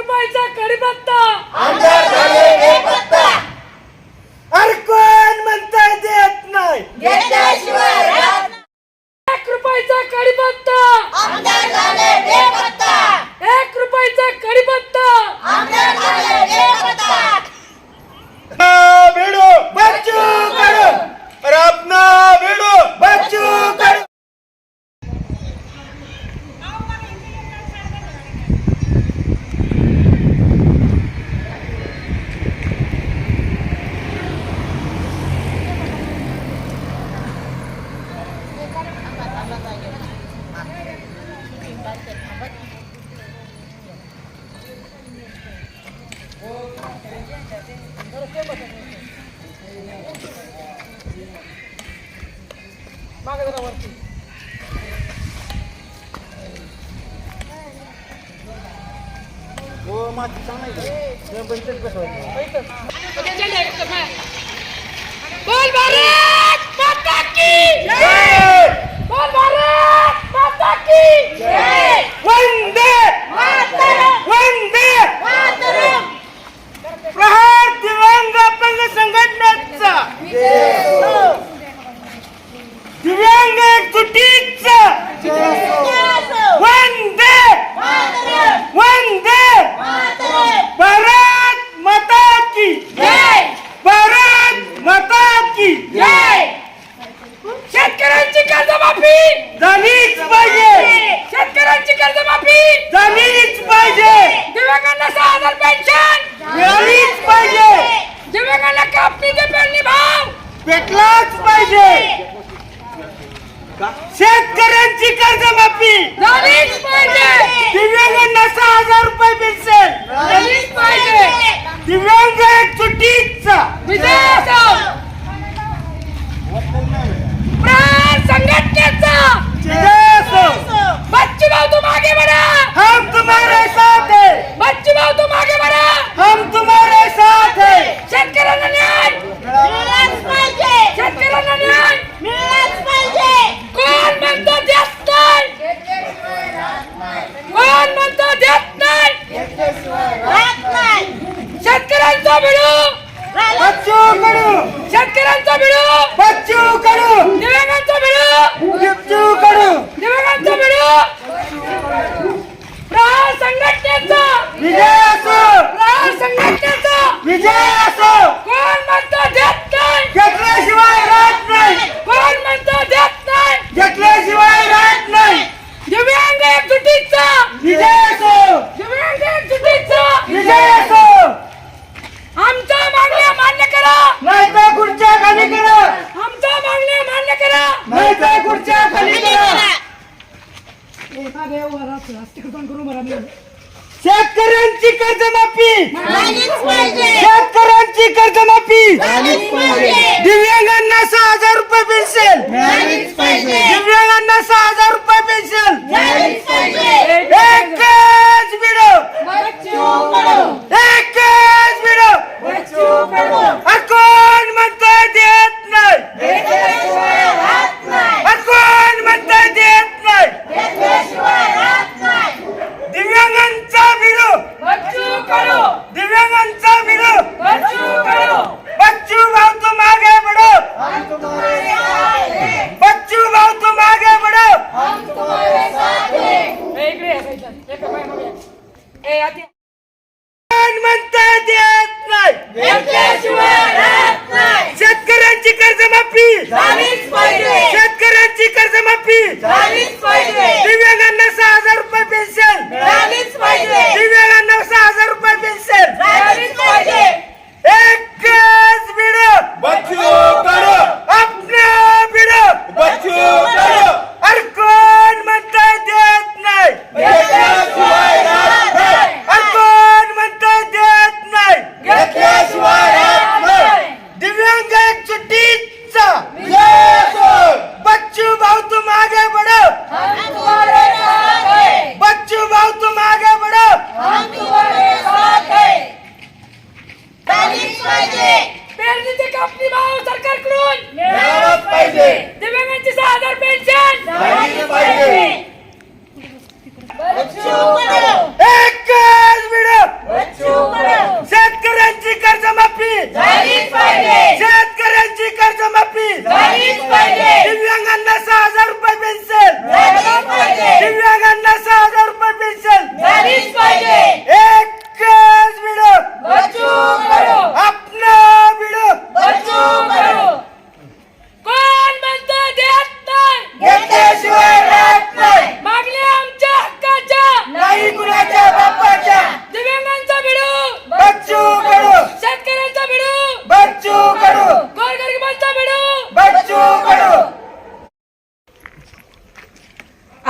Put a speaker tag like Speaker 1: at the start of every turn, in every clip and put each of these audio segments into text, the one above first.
Speaker 1: रुपयाचा कडीपत्ता.
Speaker 2: अरे कोण म्हणताय देत नाही.
Speaker 1: एक रुपयाचा कडीपत्ता. एक रुपयाचा कडीपत्ता.
Speaker 2: भेडो मागे जरा
Speaker 1: वरती हो माती चांगली
Speaker 2: कसं पाहिजे.
Speaker 1: शेतकऱ्यांची
Speaker 2: कर्ज माफी
Speaker 1: झालीच
Speaker 2: दिव्यांगांना सहा हजार रुपये पेन्शन.
Speaker 1: झालीच पाहिजे.
Speaker 2: दिव्यांग
Speaker 1: एक सुट्टीचा संघटनेचा.
Speaker 2: विजय भाऊ तू मागे बना
Speaker 3: हम तुम्हारे
Speaker 2: 你。कर्जमाफी शेतकऱ्यांची कर्जमाफी.
Speaker 3: झालीच पाहिजे.
Speaker 2: दिव्यांग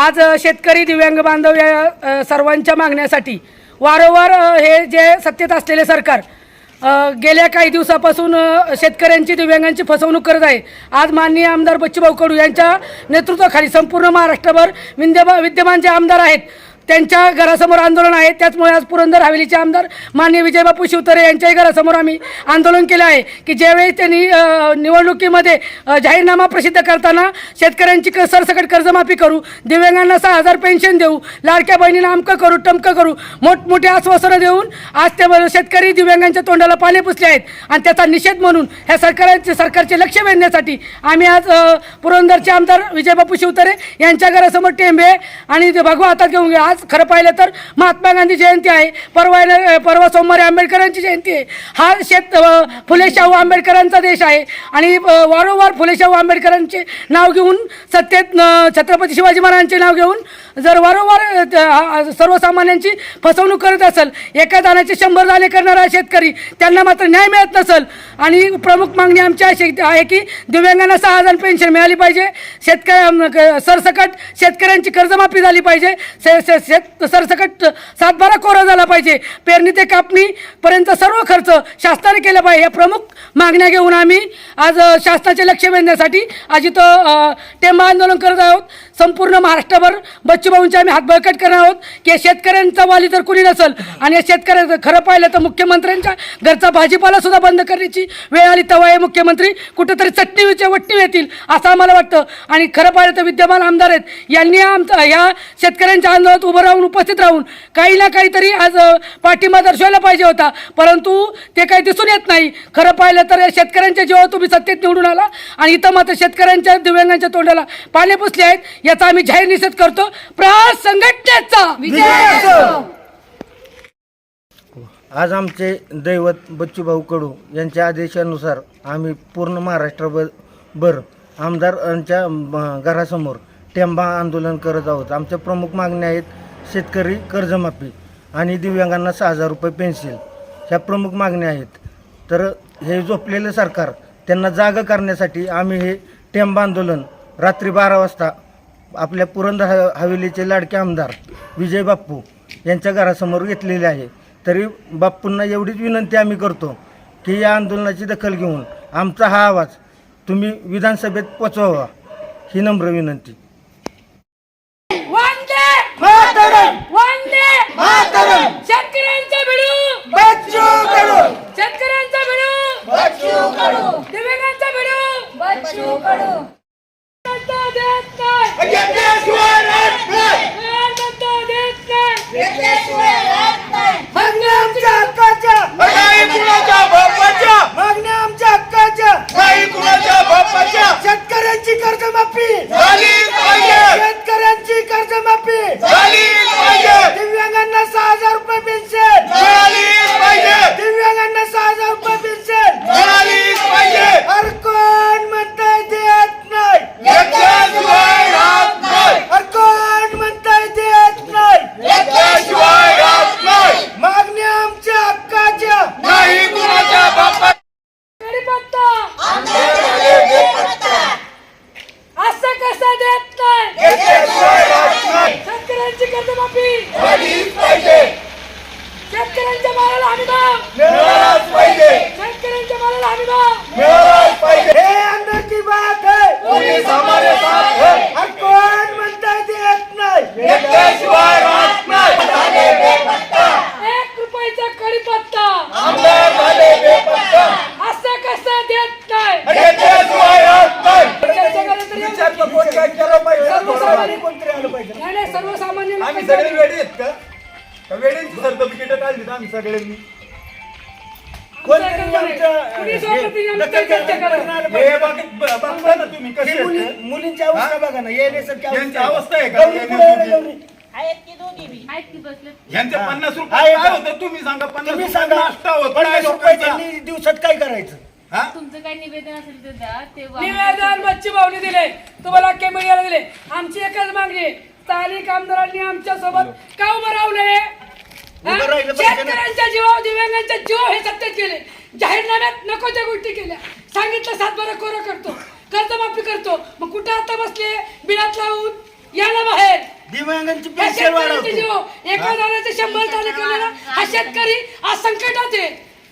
Speaker 1: आज शेतकरी दिव्यांग बांधव या सर्वांच्या मागण्यासाठी वारंवार हे जे सत्तेत असलेले सरकार गेल्या काही दिवसापासून शेतकऱ्यांची दिव्यांगांची फसवणूक करत आहे. आज माननीय आमदार बच्चूभाऊ कडू यांच्या नेतृत्वाखाली संपूर्ण महाराष्ट्रभर विद्यमान जे आमदार आहेत त्यांच्या घरासमोर आंदोलन आहे. त्याचमुळे आज पुरंदर हवेलीचे आमदार माननीय विजयबापू शिवतरे यांच्याही घरासमोर आम्ही आंदोलन केलं आहे. की ज्यावेळी त्यांनी निवडणुकीमध्ये जाहीरनामा प्रसिद्ध करताना शेतकऱ्यांची क सरसकट कर्जमाफी करू दिव्यांगांना सहा हजार पेन्शन देऊ लाडक्या बहिणींना अमकं करू टमकं करू मोठमोठे आश्वासनं देऊन आज ते शेतकरी दिव्यांगांच्या तोंडाला पाणी पुसले आहेत. आणि त्याचा निषेध म्हणून ह्या सरकारचे सरकारचे लक्ष वेधण्यासाठी आम्ही आज पुरंदरचे आमदार विजयबापू शिवतरे यांच्या घरासमोर टेंबे आणि ते भगवा हातात घेऊन आज आज खरं पाहिलं तर महात्मा गांधी जयंती आहे. परवा परवा सोमवारी आंबेडकरांची जयंती आहे. हा शेत फुलेशाहू फुले शाहू आंबेडकरांचा देश आहे. आणि वारंवार फुले शाहू आंबेडकरांचे नाव घेऊन सत्तेत छत्रपती शिवाजी महाराजांचे नाव घेऊन जर वारंवार सर्वसामान्यांची फसवणूक करत असेल एका दाण्याचे शंभर दाणे करणारा शेतकरी त्यांना मात्र न्याय मिळत नसेल. आणि प्रमुख मागणी आमची अशी आहे की दिव्यांगांना सहा हजार पेन्शन मिळाली पाहिजे. शेतकऱ्या सरसकट शेतकऱ्यांची कर्जमाफी झाली पाहिजे. शेत सरसकट सातबारा कोरा झाला पाहिजे. पेरणी ते कापणीपर्यंत सर्व खर्च शासनाने केला पाहिजे. या प्रमुख मागण्या घेऊन आम्ही आज शासनाचे लक्ष वेधण्यासाठी आज इथं टेंबा आंदोलन करत आहोत. संपूर्ण महाराष्ट्रभर बच्चूभाऊंचे आम्ही हात बळकट करणार आहोत. की शेतकऱ्यांचा वाली तर कुणी नसेल आणि या शेतकऱ्याचं खरं पाहिलं तर मुख्यमंत्र्यांच्या घरचा भाजीपाला सुद्धा बंद करण्याची वेळ आली तेव्हा हे मुख्यमंत्री कुठेतरी चटणीचे वट्टी येतील असं आम्हाला वाटतं. आणि खरं पाहिलं तर विद्यमान आमदार आहेत. यांनी आमचा या शेतकऱ्यांच्या आंदोलनात उभं राहून उपस्थित राहून काही ना काहीतरी आज पाठिंबा दर्शवायला पाहिजे होता. परंतु ते काही दिसून येत नाही. खरं पाहिलं तर या शेतकऱ्यांच्या जेव्हा तुम्ही सत्तेत निवडून आला आणि इथं मात्र शेतकऱ्यांच्या दिव्यांगांच्या तोंडाला पाणी पुसले आहेत. याचा आम्ही जाहीर निषेध करतो. प्रहार संघटनेचा
Speaker 2: आज आमचे दैवत बच्चूभाऊ कडू यांच्या आदेशानुसार आम्ही पूर्ण महाराष्ट्रभर भर आमदारांच्या घरासमोर टेंबा आंदोलन करत आहोत. आमच्या प्रमुख मागण्या आहेत शेतकरी कर्जमाफी आणि दिव्यांगांना सहा हजार रुपये पेन्सिल ह्या प्रमुख मागण्या आहेत. तर हे झोपलेलं सरकार त्यांना जागं करण्यासाठी आम्ही हे टेंब आंदोलन रात्री बारा वाजता आपल्या पुरंदर ह हवेलीचे लाडके आमदार विजय बाप्पू यांच्या घरासमोर घेतलेले आहे. तरी बाप्पूंना एवढीच विनंती आम्ही करतो की या आंदोलनाची दखल घेऊन आमचा हा आवाज तुम्ही विधानसभेत पोचवावा ही नम्र विनंती
Speaker 1: वंदे
Speaker 4: मातरम
Speaker 1: वंदे
Speaker 4: मातरम
Speaker 1: शेतकऱ्यांचा भिडू
Speaker 4: बच्चू कडू
Speaker 1: शेतकऱ्यांचा भिडू
Speaker 5: बच्चू कडू
Speaker 1: दिव्यांगांचा भिडू
Speaker 5: बच्चू कडू
Speaker 2: मागण्या आमच्या हक्काच्या
Speaker 4: नाही कुणाच्या बापाच्या
Speaker 2: मागण्या आमच्या हक्काच्या
Speaker 4: नाही कुणाच्या बापाच्या
Speaker 2: शेतकऱ्यांची कर्जमाफी.
Speaker 4: पाहिजे
Speaker 2: शेतकऱ्यांची कर्जमाफी
Speaker 4: पाहिजे.
Speaker 2: दिव्यांगांना
Speaker 6: काढली आम्ही सगळ्यांनी
Speaker 2: कोणतरी आमच्या
Speaker 1: कुणी सोबती आमच्या
Speaker 2: दखल
Speaker 1: चर्चा करा.
Speaker 2: करणं आलं
Speaker 6: हे
Speaker 2: पाहिजे.
Speaker 6: बघ- ब- बघता ना तुम्ही कसे
Speaker 2: ही मुली-
Speaker 6: आहेत ते?
Speaker 2: मुलींची अवस्था बघा ना येण्यासारखी
Speaker 6: यांची अवस्था आहे का?
Speaker 2: गौरी पुढे
Speaker 6: येण्यासारखी?
Speaker 2: गौरी.
Speaker 6: यांचे पन्नास रुपये
Speaker 2: आहे
Speaker 6: काय
Speaker 2: का?
Speaker 6: होतं तुम्ही सांगा पन्नास
Speaker 2: तुम्ही
Speaker 6: रुपये
Speaker 2: सांगा
Speaker 6: नाश्ता होत
Speaker 2: पन्नास
Speaker 6: नाही
Speaker 2: रुपये
Speaker 6: लोकांचा.
Speaker 2: त्यांनी दिवसात काय करायचं
Speaker 6: हा?
Speaker 7: तुमचं काही निवेदन असेल तर द्या ते वा-
Speaker 1: निवेदन बच्ची भाऊनी दिले तुम्हाला अख्ख्या मीडियाला दिले आमची एकच मागणी आहे. स्थानिक आमदारांनी आमच्यासोबत का उभं रावलंय हा?
Speaker 2: उभं राहिलं
Speaker 1: शेतकऱ्यांच्या जीवावर दिव्यांगांच्या जीव हे सत्तेत केले जाहीरनाम्यात नको त्या गोष्टी केल्या. सांगितलं सातबारा कोरं करतो. कर्जमाफी करतो. मग कुठं आता बसले? बिळात लावून या ना बाहेर.
Speaker 2: दिव्यांगांची
Speaker 1: या
Speaker 2: पेन्शन
Speaker 1: शेतकऱ्यांचे
Speaker 2: वाढवतो.
Speaker 1: जीव. एका झाडाचे शंभर दाणे करणारा हा शेतकरी आज संकटात आहे.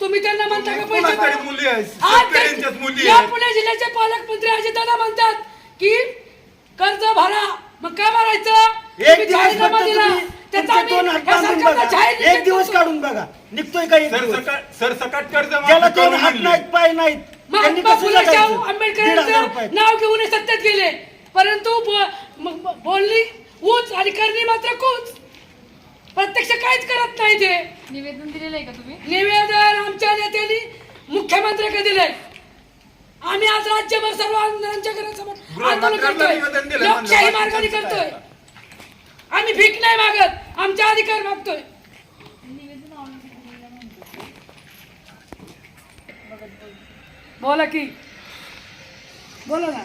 Speaker 1: तुम्ही त्यांना म्हणता का पैसे
Speaker 6: कोणाकडे? मुली आहेत?
Speaker 1: आज ते-
Speaker 6: शेतकऱ्यांच्याच मुली
Speaker 1: या
Speaker 6: आहेत.
Speaker 1: पुणे जिल्ह्याचे पालकमंत्री अजितदादा म्हणतात की कर्ज भरा. मग काय भरायचं
Speaker 2: एक
Speaker 1: तुम्ही
Speaker 2: दिवस
Speaker 1: जाहीरनामा
Speaker 2: फक्त
Speaker 1: दिला
Speaker 2: तुम्ही
Speaker 1: त्याचा
Speaker 2: तुमचे
Speaker 1: आम्ही
Speaker 2: दोन हात
Speaker 1: या
Speaker 2: बांधून
Speaker 1: सरकारचा
Speaker 2: बघा.
Speaker 1: जाहीर
Speaker 2: एक दिवस
Speaker 1: करतो.
Speaker 2: काढून बघा. निघतोय का एक दिवस?
Speaker 6: सरसकट सरसकट कर्ज
Speaker 2: ज्याला
Speaker 6: माफी
Speaker 2: दोन
Speaker 6: करून
Speaker 2: हात. नाहीत पाय नाहीत त्यांनी
Speaker 1: महात्मा
Speaker 2: कसं
Speaker 1: फुले शाहू
Speaker 2: जगायचं? दीड हजार
Speaker 1: आंबेडकरांचं
Speaker 2: रुपये.
Speaker 1: नाव घेऊन हे सत्तेत गेले. परंतु ब- म- म- बोलणी ऊच आणि करणी मात्र कूच. प्रत्यक्ष काहीच करत नाही ते.
Speaker 7: निवेदन दिलेलं आहे का तुम्ही?
Speaker 1: निवेदन आमच्या नेत्यांनी मुख्यमंत्र्याकडे दिलंय. आम्ही आज राज्यभर सर्व आमदारांच्या घरासमोर आंदोलन करतोय. लोकशाही मार्गाने करतोय? आम्ही भीक नाही मागत. आमचे अधिकार मागतोय. बोला की. बोला ना.